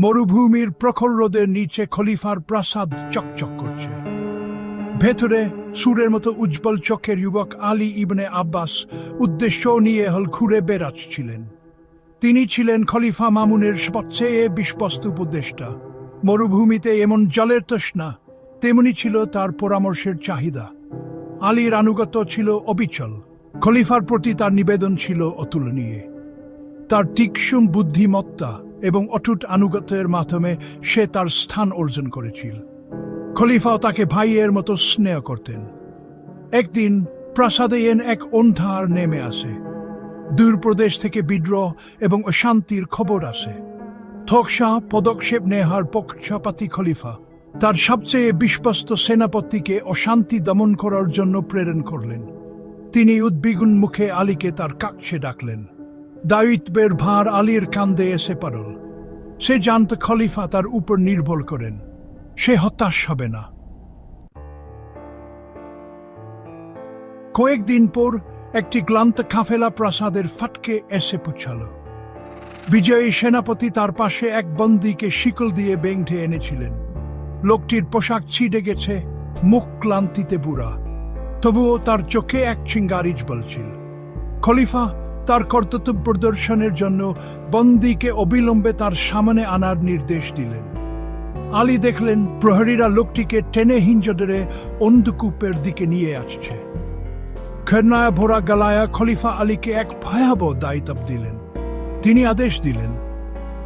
মরুভূমির প্রখর রোদের নিচে খলিফার প্রাসাদ চকচক করছে। ভেতরে সুরের মতো উজ্জ্বল চোখের যুবক আলী ইবনে আব্বাস উদ্দেশ্য নিয়ে হল ঘুরে বেড়াচ্ছিলেন। তিনি ছিলেন খলিফা মামুনের সবচেয়ে বিশ্বস্ত উপদেষ্টা। মরুভূমিতে এমন জলের তৃষ্ণা, তেমনি ছিল তার পরামর্শের চাহিদা। আলীর আনুগত্য ছিল অবিচল। খলিফার প্রতি তার নিবেদন ছিল অতুলনীয়। তার তীক্ষ্ণ বুদ্ধিমত্তা এবং অটুট আনুগত্যের মাধ্যমে সে তার স্থান অর্জন করেছিল। খলিফাও তাকে ভাইয়ের মতো স্নেহ করতেন। একদিন প্রাসাদে এন এক অন্ধার নেমে আসে। দূর প্রদেশ থেকে বিদ্রোহ এবং অশান্তির খবর আসে। থকসা পদক্ষেপ নেহার পক্ষপাতি খলিফা তার সবচেয়ে বিশ্বস্ত সেনাপতিকে অশান্তি দমন করার জন্য প্রেরণ করলেন। তিনি উদ্বিগুন মুখে আলীকে তার কাছে ডাকলেন। দায়িত্বের ভার আলীর কান্দে এসে পারল। সে জানত খলিফা তার উপর নির্ভর করেন। সে হতাশ হবে না। কয়েকদিন পর একটি ক্লান্ত কাফেলা প্রাসাদের ফাটকে এসে পুছাল। বিজয়ী সেনাপতি তার পাশে এক বন্দীকে শিকল দিয়ে বেঁধে এনেছিলেন। লোকটির পোশাক ছিঁড়ে গেছে, মুখ ক্লান্তিতে বুড়া। তবুও তার চোখে এক চিঙ্গারিজ বলছিল খলিফা তার কর্তব্য প্রদর্শনের জন্য বন্দীকে অবিলম্বে তার সামনে আনার নির্দেশ দিলেন। আলী দেখলেন প্রহরীরা লোকটিকে টেনে হিঞ্জদরে অন্ধকূপের দিকে নিয়ে আসছে। খেরনায় ভোরা গালায়া খলিফা আলীকে এক ভয়াবহ দায়িত্ব দিলেন। তিনি আদেশ দিলেন,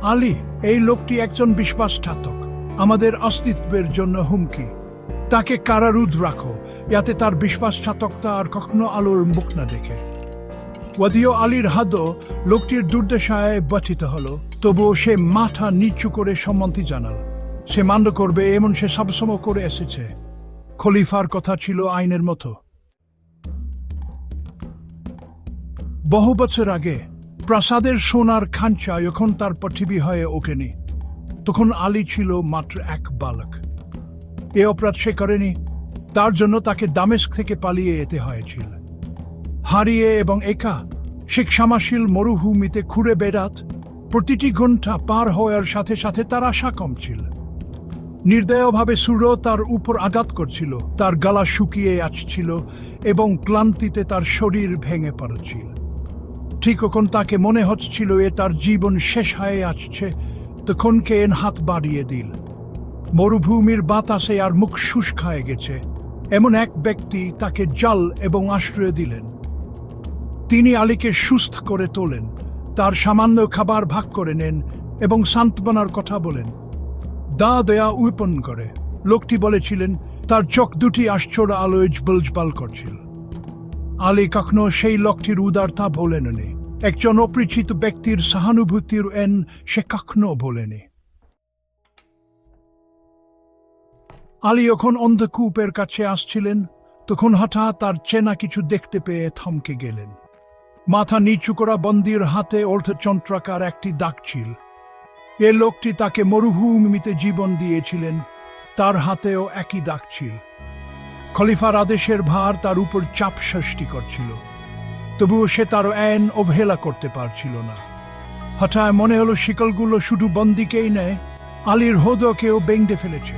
আলী, এই লোকটি একজন বিশ্বাসঘাতক আমাদের অস্তিত্বের জন্য হুমকি। তাকে কারারুদ রাখো। যাতে তার বিশ্বাসঘাতকতা আর কখনো আলোর মুখ না দেখে। ওয়াদিও আলীর হাদও লোকটির দুর্দশায় ব্যথিত হলো। তবুও সে মাথা নিচু করে সম্মতি জানাল। সে মান্য করবে এমন সে সবসময় করে এসেছে। খলিফার কথা ছিল আইনের মতো। বহু বছর আগে প্রাসাদের সোনার খাঞ্চা যখন তার পৃথিবী হয়ে ওঠেনি, তখন আলী ছিল মাত্র এক বালক। এ অপরাধ সে করেনি, তার জন্য তাকে দামেস্ক থেকে পালিয়ে যেতে হয়েছিল। হারিয়ে এবং একা শিক্ষামাশীল মরুভূমিতে ঘুরে বেড়াত, প্রতিটি ঘণ্টা পার হওয়ার সাথে সাথে তার আশা কমছিল নির্দয়ভাবে সুরো তার উপর আঘাত করছিল, তার গলা শুকিয়ে আসছিল এবং ক্লান্তিতে তার শরীর ভেঙে পড়ছিল। ঠিক যখন তাকে মনে হচ্ছিল এ তার জীবন শেষ হয়ে আসছে, তখন কেন হাত বাড়িয়ে দিল। মরুভূমির বাতাসে আর মুখ শুষ্ক হয়ে গেছে, এমন এক ব্যক্তি তাকে জল এবং আশ্রয় দিলেন। তিনি আলীকে সুস্থ করে তোলেন, তার সামান্য খাবার ভাগ করে নেন এবং সান্ত্বনার কথা বলেন। দা দেয়া উইপন করে। লোকটি বলেছিলেন, তার চোখ দুটি আশ্চর্য আলোয় বলজবাল করছিল। আলী কখনো সেই লোকটির উদারতা ভোলেননি। একজন অপরিচিত ব্যক্তির সহানুভূতির এন সে কখনো ভোলেনি। আলী যখন অন্ধকূপের কাছে আসছিলেন, তখন হঠাৎ তার চেনা কিছু দেখতে পেয়ে থমকে গেলেন। মাথা নিচু করা বন্দির হাতে অর্ধচন্ত্রাকার একটি দাগ ছিল। এ লোকটি তাকে মরুভূমিতে জীবন দিয়েছিলেন, তার হাতেও একই দাগ ছিল। খলিফার আদেশের ভার তার উপর চাপ সৃষ্টি করছিল, তবুও সে তার আইন অবহেলা করতে পারছিল না। হঠাৎ মনে হলো শিকলগুলো শুধু বন্দিকেই নেয়, আলীর হদকেও বেঙ্গে ফেলেছে।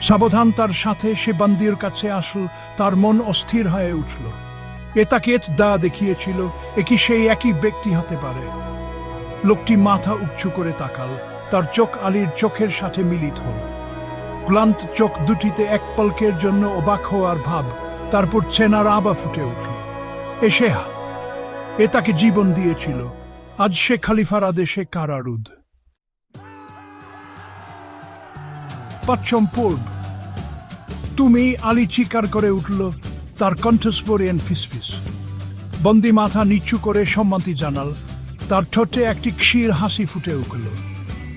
সাবধান তার সাথে সে বন্দির কাছে আসল, তার মন অস্থির হয়ে উঠল। এ তাকে দা দেখিয়েছিল, এ কি সেই একই ব্যক্তি হতে পারে? লোকটি মাথা উঁচু করে তাকাল, তার চোখ আলীর চোখের সাথে মিলিত হল। ক্লান্ত চোখ দুটিতে এক পলকের জন্য অবাক হওয়ার ভাব, তারপর চেনার আবা ফুটে উঠল। এসে এ তাকে জীবন দিয়েছিল, আজ সে খালিফার আদেশে কারারুদ পশ্চিম পূর্ব, তুমি আলী চিকার করে উঠল তার কণ্ঠস্বরিয়ান ফিসফিস বন্দি মাথা নিচু করে সম্মতি জানাল, তার ঠোঁটে একটি ক্ষীর হাসি ফুটে উঠল।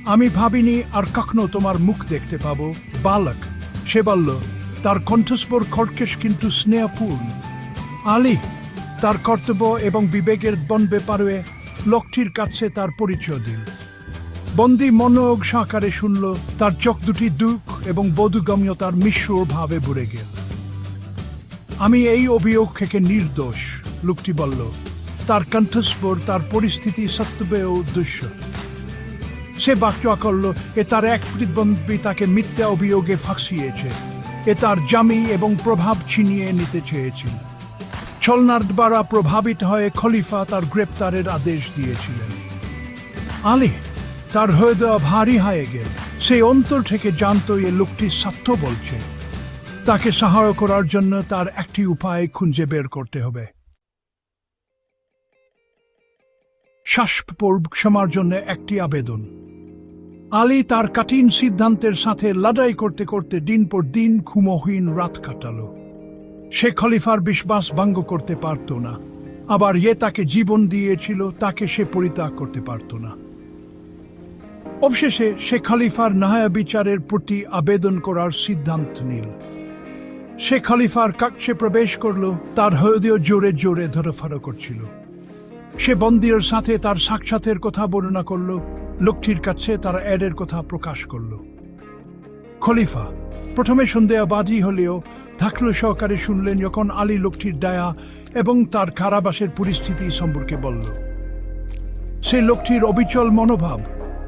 আমি ভাবিনি আর কখনো তোমার মুখ দেখতে পাবো। বালক, সে বলল, তার কণ্ঠস্বর খড়কেশ কিন্তু স্নেহপূর্ণ। আলী, তার কর্তব্য এবং বিবেকের বন ব্যাপারে লোকটির কাছে তার পরিচয় দিল। বন্দি মনোগ সাকারে শুনল, তার চোখ দুটি দুঃখ এবং বোধগম্যতার মিশ্র ভাবে ভরে গেল। আমি এই অভিযোগ থেকে নির্দোষ, লোকটি বলল। তার কণ্ঠস্বর, তার পরিস্থিতি সত্ত্বেও উদ্দেশ্য। সে বাক্যা করল, এ তার এক প্রতিদ্বন্দ্বী তাকে মিথ্যা অভিযোগে ফাঁসিয়েছে। এ তার জামি এবং প্রভাব ছিনিয়ে নিতে চেয়েছিল ছলনার দ্বারা প্রভাবিত হয়ে খলিফা তার গ্রেপ্তারের আদেশ দিয়েছিলেন। আলী, তার হৃদয় ভারী হয়ে গেল। সেই অন্তর থেকে জানতো এ লোকটি স্বার্থ বলছে। তাকে সাহায্য করার জন্য তার একটি উপায় খুঁজে বের করতে হবে। শ্বাসপূর্ব ক্ষমার জন্য একটি আবেদন। আলী তার কঠিন সিদ্ধান্তের সাথে লড়াই করতে করতে দিন পর দিন ঘুমহীন রাত কাটালো। সে খলিফার বিশ্বাস ভঙ্গ করতে পারত না। আবার ইয়ে তাকে জীবন দিয়েছিল, তাকে সে পরিত্যাগ করতে পারত না। অবশেষে সে খলিফার নাহায়া বিচারের প্রতি আবেদন করার সিদ্ধান্ত নিল। সে খলিফার কক্ষে প্রবেশ করল, তার হৃদয় জোরে জোরে ধরফাড় করছিল। সে বন্দির সাথে তার সাক্ষাতের কথা বর্ণনা করল, লোকটির কাছে তার অ্যাডের কথা প্রকাশ করল। খলিফা, প্রথমে সন্দেহবাদী হলেও থাকল সহকারে শুনলেন যখন আলী লোকটির দায়া এবং তার কারাবাসের পরিস্থিতি সম্পর্কে বলল। সেই লোকটির অবিচল মনোভাব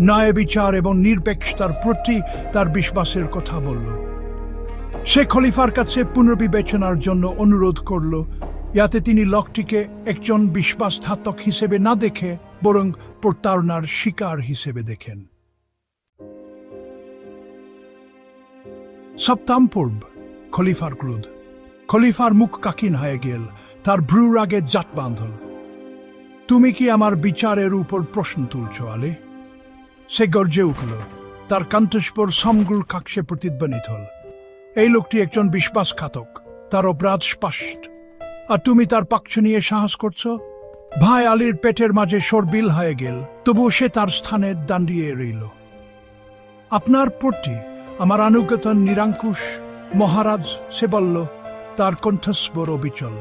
ন্যায় বিচার এবং নিরপেক্ষতার প্রতি তার বিশ্বাসের কথা বলল। সে খলিফার কাছে পুনর্বিবেচনার জন্য অনুরোধ করল, যাতে তিনি লোকটিকে একজন বিশ্বাসঘাতক হিসেবে না দেখে বরং প্রতারণার শিকার হিসেবে দেখেন। সপ্তাম পূর্ব, খলিফার ক্রোধ। খলিফার মুখ কাকিন হয়ে গেল, তার ভ্রুর রাগে জাত বাঁধল। তুমি কি আমার বিচারের উপর প্রশ্ন তুলছ, আলে? সে গর্জে উঠল, তার কণ্ঠস্বর সমগুল কাক্ষে প্রতিধ্বনিত হল। এই লোকটি একজন বিশ্বাসঘাতক তার অপরাধ স্পষ্ট। আর তুমি তার পক্ষ নিয়ে সাহস করছ? ভাই আলীর পেটের মাঝে সরবিল হয়ে গেল তবু সে তার স্থানে দাঁড়িয়ে রইল। আপনার প্রতি আমার আনুগত নিরাঙ্কুশ, মহারাজ সে বলল, তার কণ্ঠস্বর অবিচল।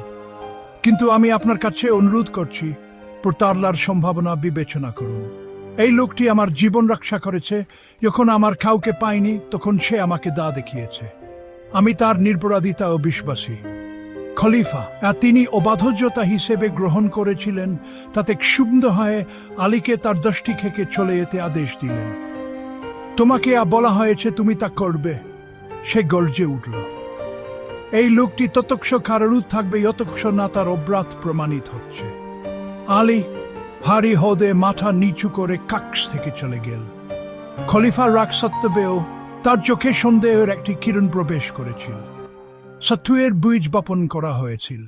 কিন্তু আমি আপনার কাছে অনুরোধ করছি প্রতারলার সম্ভাবনা বিবেচনা করুন। এই লোকটি আমার জীবন রক্ষা করেছে, যখন আমার কাউকে পাইনি তখন সে আমাকে দা দেখিয়েছে। আমি তার নির্পরাধিতা ও বিশ্বাসী খলিফা, আর তিনি অবাধজ্যতা হিসেবে গ্রহণ করেছিলেন, তাতে ক্ষুব্ধ হয়ে আলীকে তার দশটি থেকে চলে যেতে আদেশ দিলেন। তোমাকে বলা হয়েছে তুমি তা করবে, সে গর্জে উঠল। এই লোকটি ততক্ষ কারারুদ থাকবে যতক্ষ না তার অব্রাত প্রমাণিত হচ্ছে। আলী হারি হদে মাথা নিচু করে কাক্স থেকে চলে গেল। খলিফার রাগ সত্ত্বেও তার চোখে সন্দেহের একটি কিরণ প্রবেশ করেছিল। সত্যের বীজ বপন করা হয়েছিল।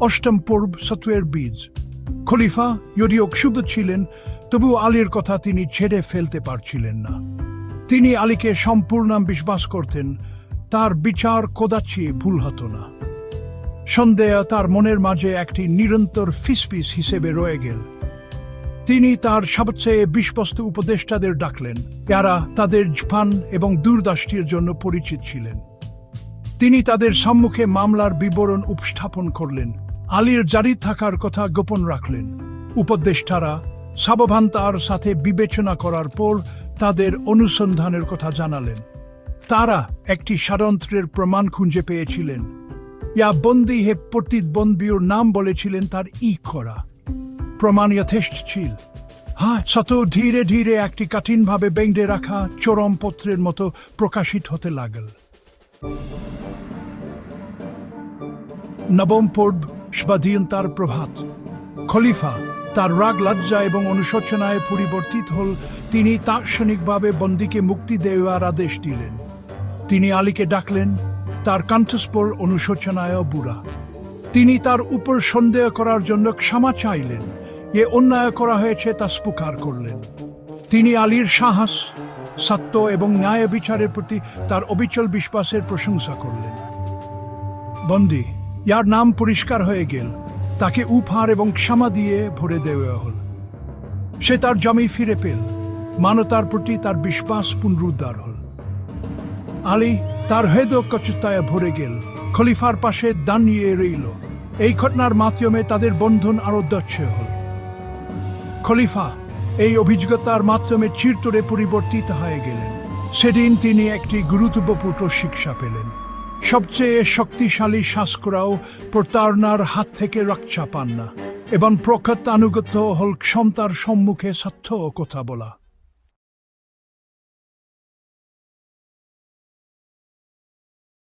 অষ্টম পূর্ব সত্যের বীজ। খলিফা যদিও ক্ষুব্ধ ছিলেন তবু আলীর কথা তিনি ছেড়ে ফেলতে পারছিলেন না। তিনি আলীকে সম্পূর্ণ বিশ্বাস করতেন, তার বিচার কদাচি ভুল হতো না। সন্দেহ তার মনের মাঝে একটি নিরন্তর ফিসফিস হিসেবে রয়ে গেল। তিনি তার সবচেয়ে বিশ্বস্ত উপদেষ্টাদের ডাকলেন। যারা তাদের ঝান এবং দূরদৃষ্টির জন্য পরিচিত ছিলেন। তিনি তাদের সম্মুখে মামলার বিবরণ উপস্থাপন করলেন। আলীর জারি থাকার কথা গোপন রাখলেন। উপদেষ্টারা সাবধানতার সাথে বিবেচনা করার পর তাদের অনুসন্ধানের কথা জানালেন। তারা একটি ষড়যন্ত্রের প্রমাণ খুঁজে পেয়েছিলেন। ইয়া বন্দি হে প্রতিদ্বন্দ্বীর নাম বলেছিলেন তার ই করা। প্রমাণ যথেষ্ট ছিল হ্যাঁ শত ধীরে ধীরে একটি কঠিনভাবে বেঁধে রাখা চরম পত্রের মতো প্রকাশিত হতে লাগল। নবম পূর্ব স্বাধীনতার প্রভাত। খলিফা তার রাগ লজ্জা এবং অনুশোচনায় পরিবর্তিত হল। তিনি তাৎক্ষণিকভাবে বন্দীকে মুক্তি দেওয়ার আদেশ দিলেন। তিনি আলীকে ডাকলেন, তার কণ্ঠস্পর অনুশোচনায় বুড়া। তিনি তার উপর সন্দেহ করার জন্য ক্ষমা চাইলেন। এ অন্যায় করা হয়েছে তা স্বীকার করলেন। তিনি আলীর সাহস, সত্য এবং ন্যায় বিচারের প্রতি তার অবিচল বিশ্বাসের প্রশংসা করলেন। বন্দি, ইয়ার নাম পরিষ্কার হয়ে গেল। তাকে উপহার এবং ক্ষমা দিয়ে ভরে দেওয়া হল। সে তার জমি ফিরে পেল। মানতার প্রতি তার বিশ্বাস পুনরুদ্ধার হল। আলী তার হৃদয় কচুতায় ভরে গেল। খলিফার পাশে দাঁড়িয়ে রইল। এই ঘটনার মাধ্যমে তাদের বন্ধন আরও দক্ষ হল। খলিফা, এই অভিজ্ঞতার মাধ্যমে চিরতরে পরিবর্তিত হয়ে গেলেন। সেদিন তিনি একটি গুরুত্বপূর্ণ শিক্ষা পেলেন। সবচেয়ে শক্তিশালী শাসকরাও প্রতারণার হাত থেকে রক্ষা পান না, এবং প্রখ্যাত আনুগত্য হল ক্ষমতার সম্মুখে সত্য কথা বলা।